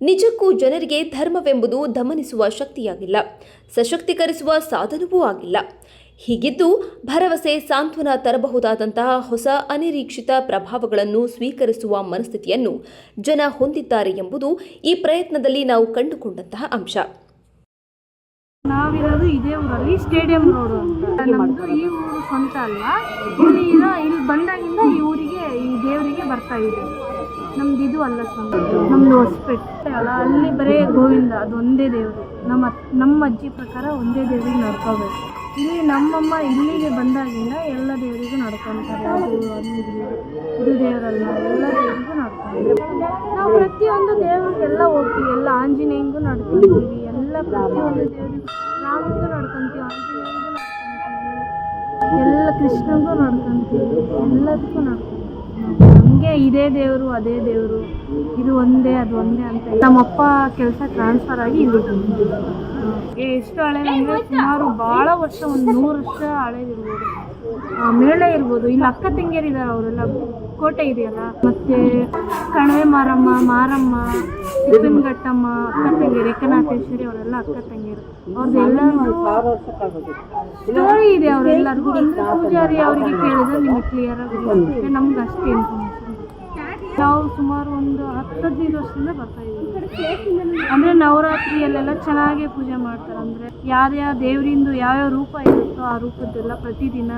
ನಿಜಕ್ಕೂ ಜನರಿಗೆ ಧರ್ಮವೆಂಬುದು ದಮನಿಸುವ ಶಕ್ತಿಯಾಗಿಲ್ಲ, ಸಶಕ್ತೀಕರಿಸುವ ಸಾಧನವೂ ಆಗಿಲ್ಲ. ಹೀಗಿದ್ದು ಭರವಸೆ ಸಾಂತ್ವನ ತರಬಹುದಾದಂತಹ ಹೊಸ ಅನಿರೀಕ್ಷಿತ ಪ್ರಭಾವಗಳನ್ನು ಸ್ವೀಕರಿಸುವ ಮನಸ್ಥಿತಿಯನ್ನು ಜನ ಹೊಂದಿದ್ದಾರೆ ಎಂಬುದು ಈ ಪ್ರಯತ್ನದಲ್ಲಿ ನಾವು ಕಂಡುಕೊಂಡಂತಹ ಅಂಶ. ನಾವಿರೋದು ಇದೇ ಊರಲ್ಲಿ ಸ್ಟೇಡಿಯಂ ರೋಡು ಅಂತ. ನಮ್ದು ಈ ಊರು ಸ್ವಂತ ಅಲ್ಲ ಇಲ್ಲಿ ಇಲ್ಲಿ ಬಂದಾಗಿಂದ ಈ ಊರಿಗೆ ದೇವರಿಗೆ ಬರ್ತಾ ಇದೆ. ನಮ್ದು ಇದು ಅಲ್ಲ ಸ್ವಾಮಿ, ನಮ್ದು ಹೊಸಪೇಟೆ. ಅಲ್ಲ, ಅಲ್ಲಿ ಬರೇ ಗೋವಿಂದ, ಅದು ಒಂದೇ ದೇವರು. ನಮ್ಮ ನಮ್ಮ ಅಜ್ಜಿ ಪ್ರಕಾರ ಒಂದೇ ದೇವರಿಗೆ ನಡ್ಕೋಬೇಕು. ಇಲ್ಲಿ ನಮ್ಮಮ್ಮ ಇಲ್ಲಿಗೆ ಬಂದಾಗಿಂದ ಎಲ್ಲ ದೇವರಿಗೂ ನಡ್ಕೊತಾರೆ. ಇದು ದೇವರಲ್ಲ, ಎಲ್ಲ ದೇವರಿಗೂ ನಡ್ಕೊಂತೀವಿ ನಾವು ಪ್ರತಿಯೊಂದು ದೇವರಿಗೆಲ್ಲ ಹೋಗ್ತೀವಿ. ಎಲ್ಲ ಆಂಜನೇಯಂಗೂ ನಡ್ಕೊಂತೀವಿ. ಎಲ್ಲ ಪ್ರತಿಯೊಂದು ದೇವರಿಗೂ ರಾಮಂಗೂ ನಡ್ಕೊಂತೀವಿ ಆಂಜನೇಯಂಗೂ ನಡ್ಕೊಂತೀವಿ. ಎಲ್ಲ ಕೃಷ್ಣಂಗೂ ನಡ್ಕೊಂತೀವಿ. ಎಲ್ಲದಕ್ಕೂ ನಡ್ಕೊಂತೀವಿ. ನಮಗೆ ಇದೇ ದೇವರು ಅದೇ ದೇವರು. ಇದು ಒಂದೇ ಅದು ಒಂದೇ ಅಂತ. ನಮ್ಮಪ್ಪ ಕೆಲಸ ಟ್ರಾನ್ಸ್ಫರ್ ಆಗಿ ಇಲ್ಲಿ ಏ, ಎಷ್ಟು ಹಳೇದಂದ್ರೆ ಸುಮಾರು ಭಾಳ ವರ್ಷ ಒಂದು ನೂರು ವರ್ಷ ಹಳೇದಿರ್ಬೋದು ಮೇಳೆ ಇರ್ಬೋದು. ಇಲ್ಲಿ ಅಕ್ಕ ತಂಗಿಯರಿದ್ದಾರೆ ಅವರೆಲ್ಲ. ಕೋಟೆ ಇದೆಯಲ್ಲ? ಮತ್ತೆ ಕಣವೆ ಮಾರಮ್ಮ ಮಾರಮ್ಮ ತಿಪ್ಪನಘಟ್ಟಮ್ಮ ಅಕ್ಕ ತಂಗಿಯರು ಏಕನಾಥೇಶ್ವರಿ ಅವರೆಲ್ಲ ಅಕ್ಕ ತಂಗಿಯರು. ಅವ್ರದ್ದೆಲ್ಲ ಸ್ಟೋರಿ ಇದೆ ಅವರೆಲ್ಲರಿಗೂ. ಪೂಜಾರಿ ಅವರಿಗೆ ಕೇಳಿದ್ರೆ ನಿಮಗೆ ಕ್ಲಿಯರ್ ಆಗಿ ನಮ್ಗೆ ಅಷ್ಟೇ ಇನ್ಫಾರ್ಮೇಷನ್ ನಾವು ಸುಮಾರು ಒಂದು ಹತ್ತು ಹದಿನೈದು ವರ್ಷದಿಂದ ಬರ್ತಾ ಇದ್ದೀವಿ. ಅಂದ್ರೆ ನವರಾತ್ರಿಯಲ್ಲೆಲ್ಲ ಚೆನ್ನಾಗಿ ಪೂಜೆ ಮಾಡ್ತಾರೆ. ಅಂದ್ರೆ ಯಾರ್ಯಾವ ದೇವರಿಂದು ಯಾವ್ಯಾವ ರೂಪ ಇರುತ್ತೋ ಆ ರೂಪದ್ದೆಲ್ಲ ಪ್ರತಿದಿನ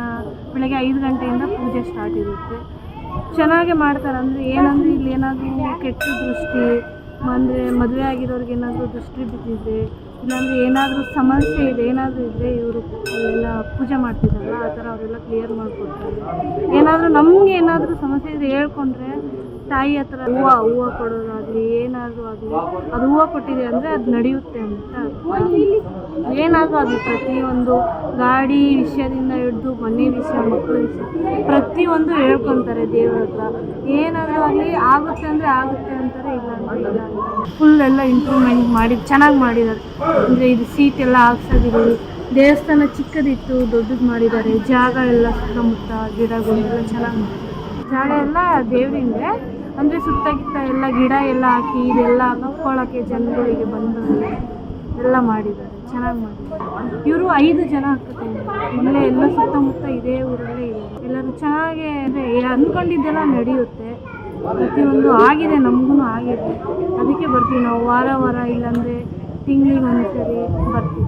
ಬೆಳಗ್ಗೆ ಐದು ಗಂಟೆಯಿಂದ ಪೂಜೆ ಸ್ಟಾರ್ಟ್ ಇರುತ್ತೆ. ಚೆನ್ನಾಗೆ ಮಾಡ್ತಾರೆ. ಅಂದ್ರೆ ಏನಂದ್ರೆ ಇಲ್ಲಿ ಏನಾದರೂ ಕೆಟ್ಟ ದೃಷ್ಟಿ, ಅಂದರೆ ಮದುವೆ ಆಗಿರೋರ್ಗೆ ಏನಾದರೂ ದೃಷ್ಟಿ ಬಿದ್ದಿದೆ ಇಲ್ಲಾಂದರೆ ಏನಾದರೂ ಸಮಸ್ಯೆ ಇದೆ, ಏನಾದರೂ ಇದ್ದರೆ ಇವರು ಎಲ್ಲ ಪೂಜೆ ಮಾಡ್ತಿದ್ದಾರಲ್ಲ, ಆ ಥರ ಅವರೆಲ್ಲ ಕ್ಲಿಯರ್ ಮಾಡಿಕೊಡ್ತಾರೆ. ಏನಾದರೂ ನಮಗೆ ಏನಾದರೂ ಸಮಸ್ಯೆ ಇದ್ರೆ ಹೇಳ್ಕೊಂಡ್ರೆ ತಾಯಿ ಹತ್ರ ಹೂವು, ಹೂವ ಕೊಡೋದಾಗಲಿ, ಏನಾದರೂ ಆಗಲಿ, ಅದು ಹೂವ ಕೊಟ್ಟಿದೆ ಅಂದರೆ ಅದು ನಡೆಯುತ್ತೆ ಅಂತ ಏನಾದರೂ ಆಗಲಿ, ಪ್ರತಿಯೊಂದು ಗಾಡಿ ವಿಷಯದಿಂದ ಹಿಡಿದು ಮನೆ ವಿಷಯ, ಮಕ್ಕಳ ವಿಷಯ, ಪ್ರತಿಯೊಂದು ಹೇಳ್ಕೊತಾರೆ ದೇವ್ರ ಹತ್ರ. ಏನಾದರೂ ಆಗಲಿ, ಆಗುತ್ತೆ ಅಂದರೆ ಆಗುತ್ತೆ ಅಂತಾರೆ, ಇಲ್ಲ ಫುಲ್ ಎಲ್ಲ ಇಂಪ್ರೂವ್ಮೆಂಟ್ ಮಾಡಿ, ಚೆನ್ನಾಗಿ ಮಾಡಿದ್ದಾರೆ. ಅಂದರೆ ಇದು ಸೀಟ್ ಎಲ್ಲ ಹಾಕ್ಸೋದಿರಲಿ ದೇವಸ್ಥಾನ ಚಿಕ್ಕದಿತ್ತು, ದೊಡ್ಡದು ಮಾಡಿದ್ದಾರೆ. ಜಾಗ ಎಲ್ಲ ಸುತ್ತಮುತ್ತ ಗಿಡಗಳು ಎಲ್ಲ ಚೆನ್ನಾಗಿ ಮಾಡಿದ್ದಾರೆ. ಜಾಗ ಎಲ್ಲ ದೇವರಿಂದೆ. ಅಂದರೆ ಸುತ್ತಗಿತ್ತ ಎಲ್ಲ ಗಿಡ ಎಲ್ಲ ಹಾಕಿ ಇದೆಲ್ಲ ನೋಡ್ಕೊಳ್ಳೋಕ್ಕೆ ಜನಗಳಿಗೆ ಬಂದು ಎಲ್ಲ ಮಾಡಿದ್ದಾರೆ. ಚೆನ್ನಾಗಿ ಮಾಡಿದ್ದಾರೆ. ಇವರು ಐದು ಜನ ಹಾಕುತ್ತೆ ಎಲ್ಲ ಸುತ್ತಮುತ್ತ ಇದೇ ಊರಲ್ಲೇ ಇದೆ ಎಲ್ಲರೂ ಚೆನ್ನಾಗಿ ಅಂದರೆ ಅಂದ್ಕೊಂಡಿದ್ದೆಲ್ಲ ನಡೆಯುತ್ತೆ. ಪ್ರತಿಯೊಂದು ಆಗಿದೆ, ನಮಗೂ ಆಗಿದೆ. ಅದಕ್ಕೆ ಬರ್ತೀವಿ ನಾವು ವಾರ ವಾರ ಇಲ್ಲಾಂದರೆ ತಿಂಗಳಿಗೆ ಒಂದ್ಸರಿ ಬರ್ತೀವಿ.